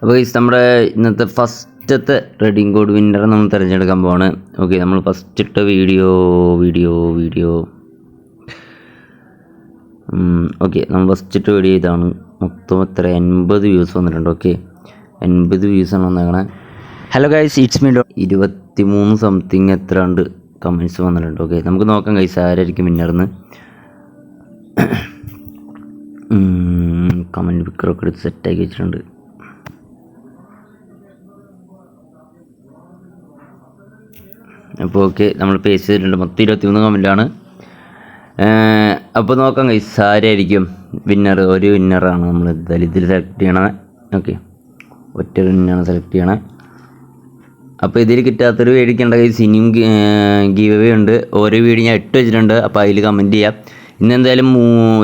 അപ്പോൾ ഗൈസ് നമ്മുടെ ഇന്നത്തെ ഫസ്റ്റത്തെ റെഡിങ് കോഡ് വിന്നർ നമ്മൾ തിരഞ്ഞെടുക്കാൻ പോവാണ്. ഓക്കെ നമ്മൾ ഫസ്റ്റ് ഇട്ട വീഡിയോ വീഡിയോ വീഡിയോ ഓക്കെ നമ്മൾ ഫസ്റ്റ് ഇട്ട വീഡിയോ ഇതാണ്. മൊത്തം എത്ര? എൺപത് വ്യൂസ് വന്നിട്ടുണ്ട് ഓക്കെ എൺപത് വ്യൂസാണ് വന്നേക്കണേ. ഹലോ ഗൈസ് ഇറ്റ്സ് മീ ഇരുപത്തി മൂന്ന് സംതിങ് എത്ര ഉണ്ട് കമൻസ് വന്നിട്ടുണ്ട് ഓക്കെ നമുക്ക് നോക്കാം ഗൈസ് ആരായിരിക്കും വിന്നർന്ന് കമന്റ് പിക്കറൊക്കെ എടുത്ത് സെറ്റാക്കി വെച്ചിട്ടുണ്ട്. അപ്പോൾ ഓക്കെ നമ്മൾ പേസ് ചെയ്തിട്ടുണ്ട്. മൊത്തം ഇരുപത്തി മൂന്ന് കമന്റാണ് അപ്പോൾ നോക്കാം കൈസ് ആരായിരിക്കും വിന്നർ ഒരു വിന്നറാണ് നമ്മൾ ദലിതിൽ സെലക്ട് ചെയ്യണത്. ഓക്കെ ഒറ്റ വിന്നറാണ് സെലക്ട് ചെയ്യണത് അപ്പോൾ ഇതിൽ കിട്ടാത്തൊരു മേടിക്കേണ്ട കൈ സിനിയും ഗീവ് അവേ ഉണ്ട്. ഓരോ വീട് ഞാൻ ഇട്ട് വെച്ചിട്ടുണ്ട്. അപ്പോൾ അതിൽ കമന്റ് ചെയ്യാം. ഇന്ന് എന്തായാലും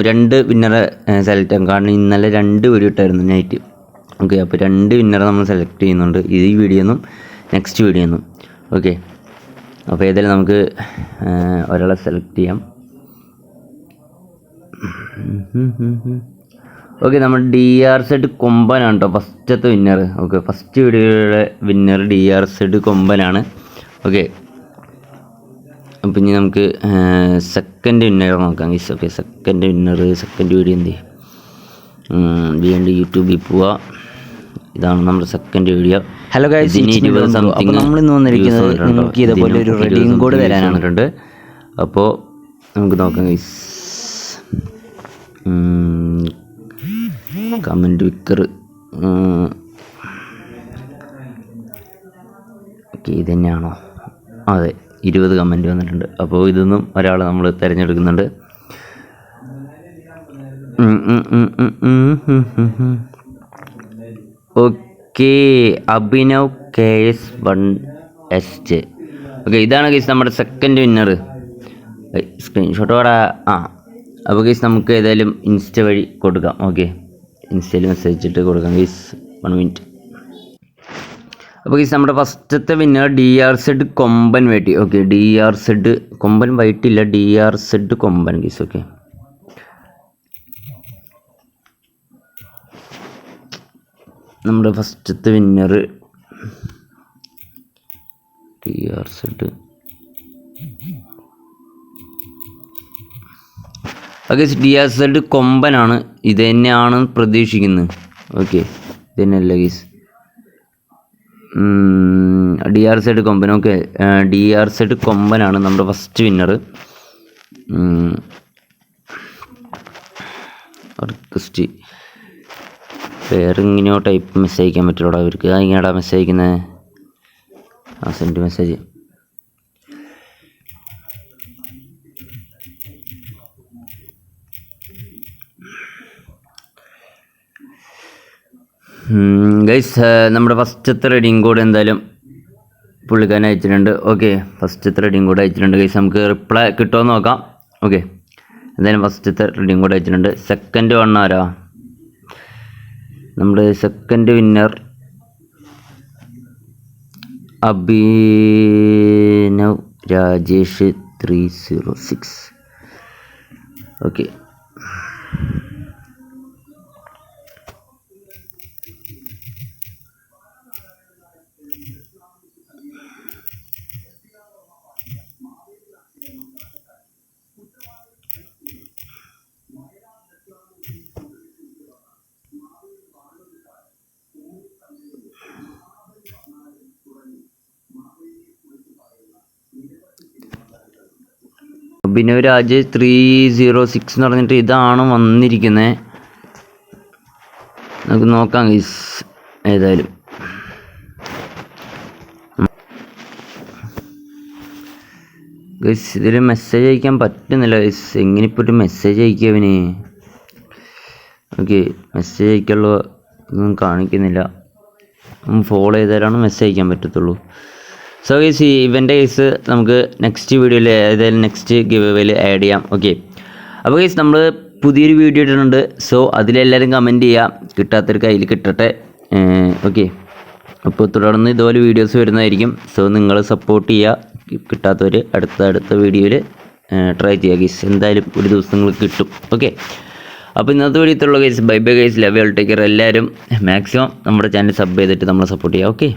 രണ്ട് വിന്നറെ സെലക്ട് ചെയ്യാം കാരണം ഇന്നലെ രണ്ട് വീഡിയോ ഇട്ടായിരുന്നു നൈറ്റ് ഓക്കെ അപ്പോൾ രണ്ട് വിന്നറെ നമ്മൾ സെലക്ട് ചെയ്യുന്നുണ്ട്. ഈ വീഡിയോന്നും നെക്സ്റ്റ് വീഡിയോന്നും ഓക്കെ അപ്പോൾ ഇതിൽ നമുക്ക് ഒരാളെ സെലക്ട് ചെയ്യാം. ഓക്കെ നമ്മൾ ഡി ആർ സെഡ് കൊമ്പനാണ് കേട്ടോ ഫസ്റ്റത്തെ വിന്നർ ഓക്കെ ഫസ്റ്റ് വീഡിയോയുടെ വിന്നർ ഡി ആർ സെഡ് കൊമ്പനാണ്. ഓക്കെ അപ്പം ഇനി നമുക്ക് സെക്കൻഡ് വിന്നർ നോക്കാം guys okay second winner second video എന്ത്? ചെയ്യും വീണ്ടും യൂട്യൂബിൽ പോവുക ഇതാണ് നമ്മുടെ സെക്കൻഡ് വീഡിയോ ഹലോ ഗൈസ് ഇരുപത് സംതിങ് നമ്മൾ ഇന്ന് വന്നിരിക്കുന്നത് നിങ്ങൾക്ക് ഇതേപോലെ ഒരു റെഡിയും കോഡ് തരാനാണ് വന്നിട്ടുണ്ട്. അപ്പോൾ നമുക്ക് നോക്കാം ഗൈസ് കമന്റ് വിക്കർ ഓക്കെ ഇത് തന്നെയാണോ അതെ ഇരുപത് കമന്റ് വന്നിട്ടുണ്ട്. അപ്പോൾ ഇതൊന്നും ഒരാൾ നമ്മൾ തിരഞ്ഞെടുക്കുന്നുണ്ട്. Okay Abhinav K S one S J okay ഇതാണ് കേസ് നമ്മുടെ സെക്കൻഡ് വിന്നർ സ്ക്രീൻഷോട്ട് വേടാ ആ. അപ്പോൾ കേസ് നമുക്ക് ഏതായാലും ഇൻസ്റ്റ വഴി കൊടുക്കാം ഓക്കെ. ഇൻസ്റ്റയിൽ മെസ്സേജ് ഇട്ട് കൊടുക്കാം കേസ് വൺ മിനിറ്റ് അപ്പോൾ കേസ് നമ്മുടെ ഫസ്റ്റത്തെ winner D R Z Komban വേട്ടി. Okay D R Z Komban വൈറ്റില്ല D R Z Komban guys okay. നമ്മുടെ ഫസ്റ്റത്തെ winner T R Z okay D R Z കൊമ്പനാണ്. ഇത് തന്നെയാണ് പ്രതീക്ഷിക്കുന്നത്. ഓക്കെ ഇത് തന്നെയല്ല guys D R Z Komban. Okay D R Z കൊമ്പനാണ് നമ്മുടെ first winner request വേറെ ഇങ്ങനെയോ type message അയക്കാൻ പറ്റുള്ളൂ അവർക്ക് ആ ഇങ്ങനെയാടാ മെസ്സേജ് അയക്കുന്നത് ആ സെൻഡ് മെസ്സേജ് ഗൈസ് നമ്മുടെ ഫസ്റ്റത്തെ റെഡിങ് കോഡ് എന്തായാലും പുള്ളിക്കാരൻ അയച്ചിട്ടുണ്ട്. ഓക്കെ ഫസ്റ്റത്തെ റെഡിങ് കോഡ് അയച്ചിട്ടുണ്ട്. ഗൈസ് നമുക്ക് റിപ്ലൈ കിട്ടുമോ നോക്കാം. ഓക്കെ എന്തായാലും ഫസ്റ്റത്തെ റെഡിങ് കോഡ് അയച്ചിട്ടുണ്ട്. സെക്കൻഡ് വൺ ആരാ? നമ്മുടെ second winner Abhinav Rajesh three zero six okay Abhinav Raj three zero six എന്ന് പറഞ്ഞിട്ട് ഇതാണ് വന്നിരിക്കുന്നത് നമുക്ക് നോക്കാം ഗൈസ് ഏതായാലും. ഗൈസ് ഇതിൽ മെസ്സേജ് അയക്കാൻ പറ്റുന്നില്ല ഗൈസ് എങ്ങനെ ഇപ്പോൾ ഒരു മെസ്സേജ് അയക്കുക അവന്? ഓക്കെ മെസ്സേജ് അയക്കാനുള്ള ഒന്നും കാണിക്കുന്നില്ല. ഫോളോ ചെയ്താലാണ് മെസ്സേജ് അയക്കാൻ പറ്റത്തുള്ളൂ. സോ ഗൈസ് ഈ ഇവന്റെ കേസ് നമുക്ക് നെക്സ്റ്റ് വീഡിയോയിൽ ഏതായാലും നെക്സ്റ്റ് ഗിവ് വേയിൽ ആഡ് ചെയ്യാം. ഓക്കെ അപ്പോൾ ഗൈസ് നമ്മൾ പുതിയൊരു വീഡിയോ ഇട്ടിട്ടുണ്ട്. സോ അതിലെല്ലാവരും കമന്റ് ചെയ്യാം. കിട്ടാത്തൊരു കയ്യിൽ കിട്ടട്ടെ. ഓക്കെ അപ്പോൾ തുടർന്ന് ഇതുപോലെ വീഡിയോസ് വരുന്നതായിരിക്കും. സോ നിങ്ങൾ സപ്പോർട്ട് ചെയ്യുക കിട്ടാത്തവർ അടുത്ത അടുത്ത വീഡിയോയിൽ ട്രൈ ചെയ്യുക ഗീസ് എന്തായാലും ഒരു ദിവസം നിങ്ങൾക്ക് കിട്ടും. ഓക്കെ അപ്പോൾ ഇന്നത്തെ വീഡിയോത്തുള്ള guys bye bye guys love take care എല്ലാവരും മാക്സിമം നമ്മുടെ ചാനൽ സബ് ചെയ്തിട്ട് നമ്മളെ സപ്പോർട്ട് ചെയ്യുക ഓക്കെ